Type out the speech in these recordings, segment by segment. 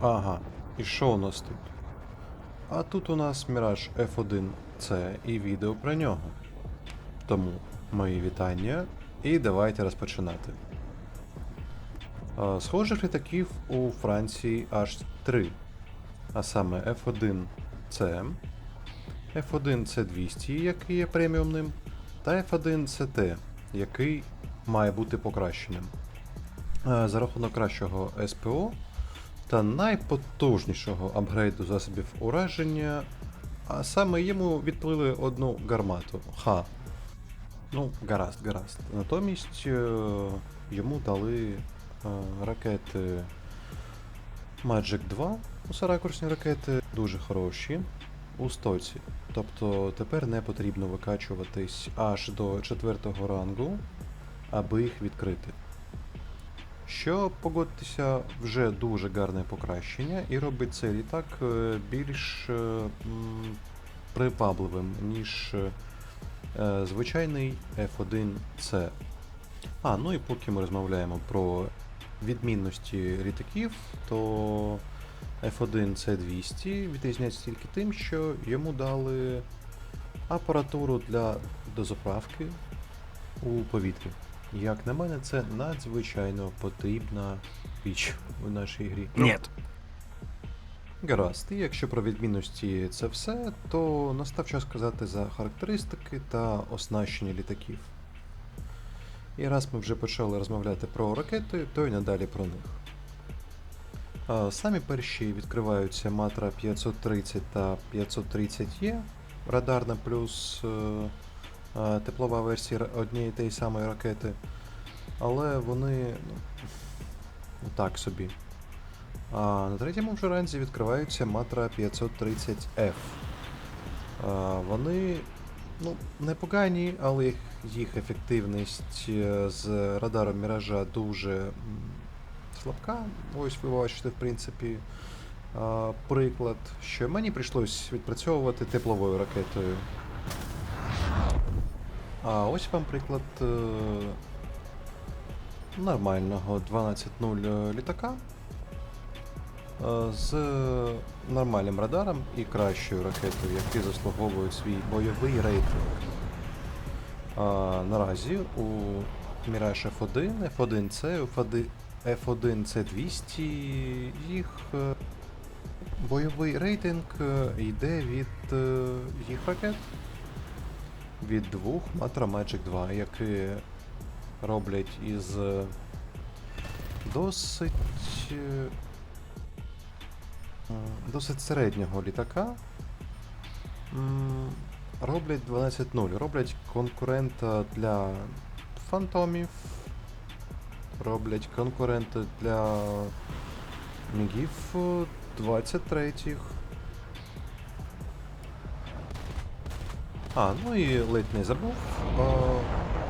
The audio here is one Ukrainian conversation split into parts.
Ага, і що у нас тут? А тут у нас Mirage F1C і відео про нього. Тому мої вітання і давайте розпочинати. Схожих літаків у Франції аж три. А саме F1C, F1C200, який є преміумним, та F1CT, який має бути покращеним. За рахунок кращого СПО та найпотужнішого апгрейду засобів ураження, а саме йому відплили одну гармату. Ха. Ну, гаразд, гаразд. Натомість е, йому дали е, ракети Magic 2, усаракурсні ракети, дуже хороші у стоці. Тобто тепер не потрібно викачуватись аж до четвертого рангу, аби їх відкрити. Що погодьтеся, вже дуже гарне покращення і робить цей літак е, більш е, привабливим, ніж е, звичайний F1C. А, ну і поки ми розмовляємо про відмінності літаків, то F1C200 відрізняється тільки тим, що йому дали апаратуру для дозаправки у повітрі. Як на мене, це надзвичайно потрібна річ у нашій грі. Нет. Гаразд, і якщо про відмінності це все, то настав час сказати за характеристики та оснащення літаків. І раз ми вже почали розмовляти про ракети, то й надалі про них. А, Самі перші відкриваються Матра 530 та 530Е, радарна плюс е, е, теплова версія однієї тієї самої ракети. Але вони ну, ну, так собі. А на третьому вже ранзі відкриваються Матра 530F. А, вони ну, непогані, але їх, ефективність е, з радаром Міража дуже слабка. Ось ви бачите, в принципі, приклад, що мені прийшлось відпрацьовувати тепловою ракетою. А ось вам приклад е, нормального 12.0 літака е, з нормальним радаром і кращою ракетою, які заслуговують свій бойовий рейтинг. А, наразі у Mirage F1, F1C, F1, F1C200 їх е, бойовий рейтинг е, йде від е, їх ракет. Від двох Matra Magic 2, які роблять із е, досить е, досить середнього літака. Роблять 12.0, роблять конкурента для фантомів, роблять конкурента для мігів 23-х. А, ну і ледь не забув. Е,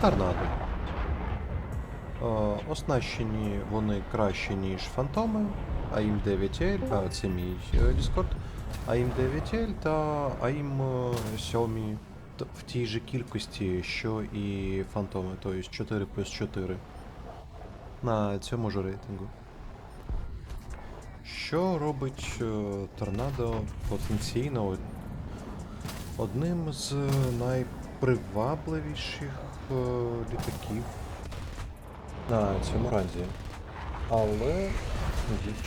торнадо. Е, оснащені вони краще, ніж фантоми, AIM 9L, а це мій е, Discord, AIM 9L та AIM 7 в тій же кількості, що і фантоми, тобто 4 плюс 4 на цьому ж рейтингу. Що робить е, торнадо потенційно одним з найпривабливіших е, літаків на цьому ранзі. Але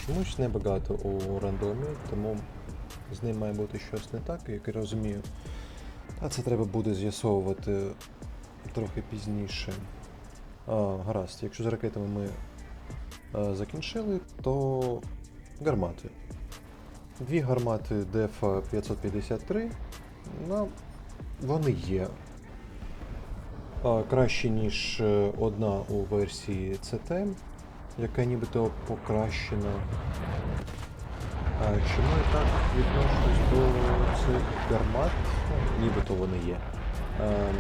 чомусь небагато у рандомі, тому з ним має бути щось не так, як я розумію. А це треба буде з'ясовувати трохи пізніше. А, гаразд, якщо з ракетами ми е, закінчили, то гармати. Дві гармати DEF 553, ну, вони є. Краще, ніж е, одна у версії CT, яка нібито покращена. Чому я так відношусь до цих гармат? Нібито вони є. Ем,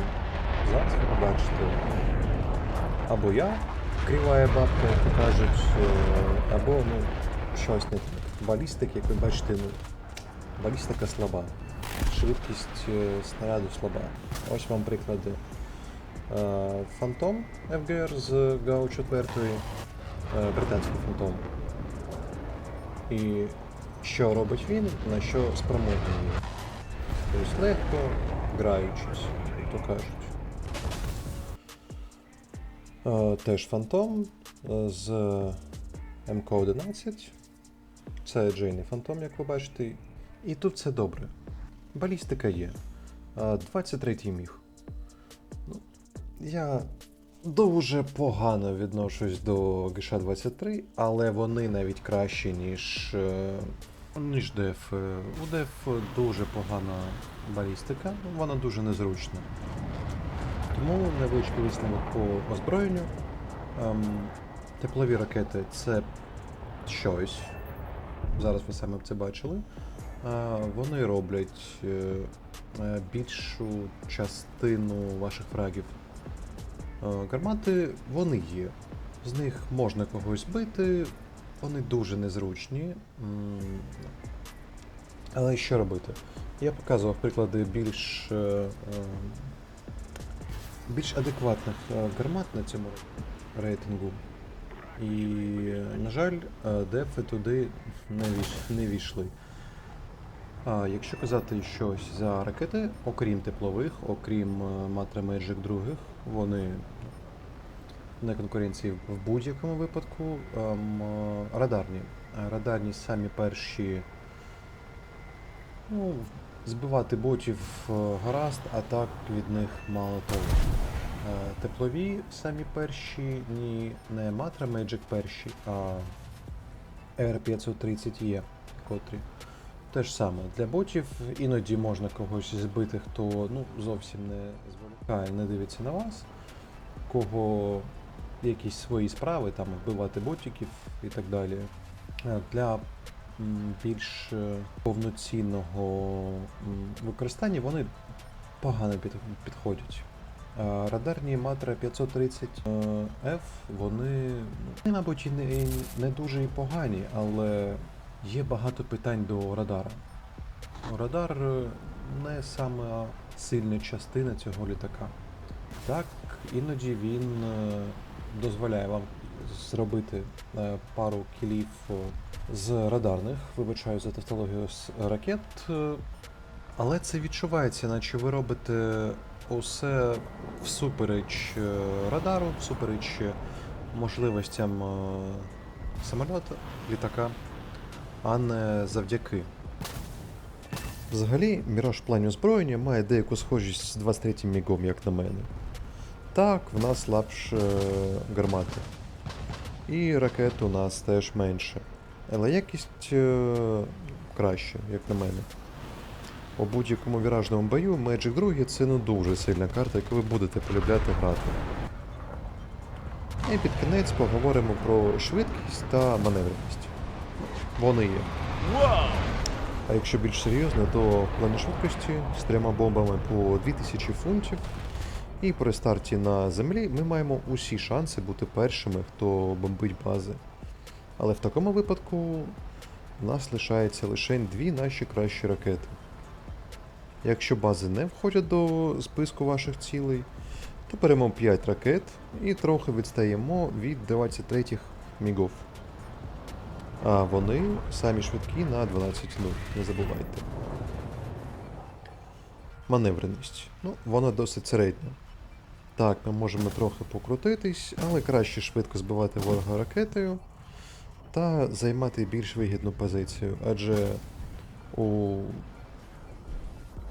зараз побачите. Або я кривая бабка, як кажуть, е, або ну, щось не так. Балістик, як ви бачите, ну, балістика слаба. Швидкість е, снаряду слаба. Ось вам приклади. Е, Фантом FGR з ГАУ 4, е, британський фантом. І що робить він, на що спроможний він. Тобто легко граючись, то кажуть. Теж фантом з МК-11. Це Джейний фантом, як ви бачите. І тут все добре. Балістика є. Е, 23 міг. Ну, я дуже погано відношусь до ГШ-23, але вони навіть кращі, ніж, е, ніж ДЕФ. Е, У ДЕФ дуже погана балістика, вона дуже незручна. Тому невеличкий висновок по озброєнню. Ем, теплові ракети це щось. Зараз ви саме це бачили. Вони роблять е, е, більшу частину ваших фрагів. Е, гармати вони є. З них можна когось бити, вони дуже незручні. Але що робити? Я показував приклади більш, більш адекватних гармат на цьому рейтингу. І, на жаль, дефи туди не війшли. Якщо казати щось за ракети, окрім теплових, окрім е, Matra Magic других, вони на конкуренції в будь-якому випадку. Ем, е, радарні. Радарні самі перші. Ну, збивати ботів е, гаразд, а так від них мало того. Теплові самі перші, ні, не Matra Magic перші, а R530E, котрі. Те ж саме для ботів іноді можна когось збити, хто ну, зовсім не зволікає, не дивиться на вас, кого якісь свої справи, там вбивати ботиків і так далі. Е, Для більш е, повноцінного використання вони погано підходять. Е, Радарні Matra 530 е, F, вони, ну, мабуть, не, і не дуже і погані, але є багато питань до радара. Радар е, не сама сильна частина цього літака. Так, іноді він е, дозволяє вам зробити е, пару кілів з радарних, вибачаю за тавтологію з ракет, але це відчувається, наче ви робите усе всупереч радару, всупереч можливостям самольота, літака, а не завдяки. Взагалі, Міраж в плані озброєння має деяку схожість з 23-м мігом, як на мене. Так, в нас слабше гармати. І ракет у нас теж менше. Але якість е, краще, як на мене. У будь-якому віражному бою Magic 2 це не дуже сильна карта, яку ви будете полюбляти грати. І під кінець поговоримо про швидкість та маневреність. Вони є. А якщо більш серйозно, то в плані швидкості з трьома бомбами по 2000 фунтів. І при старті на землі ми маємо усі шанси бути першими, хто бомбить бази. Але в такому випадку у нас лишається лише дві наші кращі ракети. Якщо бази не входять до списку ваших цілей, то беремо 5 ракет і трохи відстаємо від 23-х мігов. А вони самі швидкі на 12 0 не забувайте. Маневреність. Ну, вона досить середня. Так, ми можемо трохи покрутитись, але краще швидко збивати ворога ракетою та займати більш вигідну позицію, адже у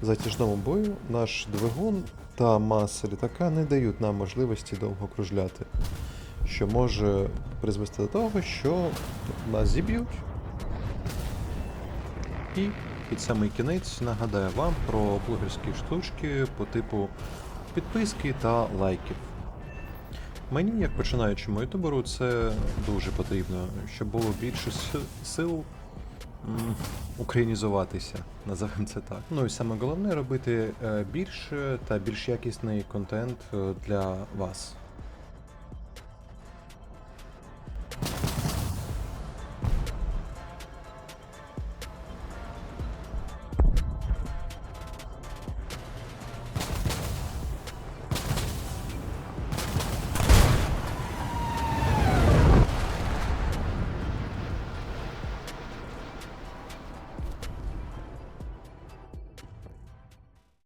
затяжному бою наш двигун та маса літака не дають нам можливості довго кружляти, що може призвести до того, що нас зіб'ють. І під самий кінець нагадаю вам про блогерські штучки по типу підписки та лайків. Мені, як починаючому ютуберу, це дуже потрібно, щоб було більше сил українізуватися, називаємо це так. Ну і саме головне робити е, більше та більш якісний контент е, для вас.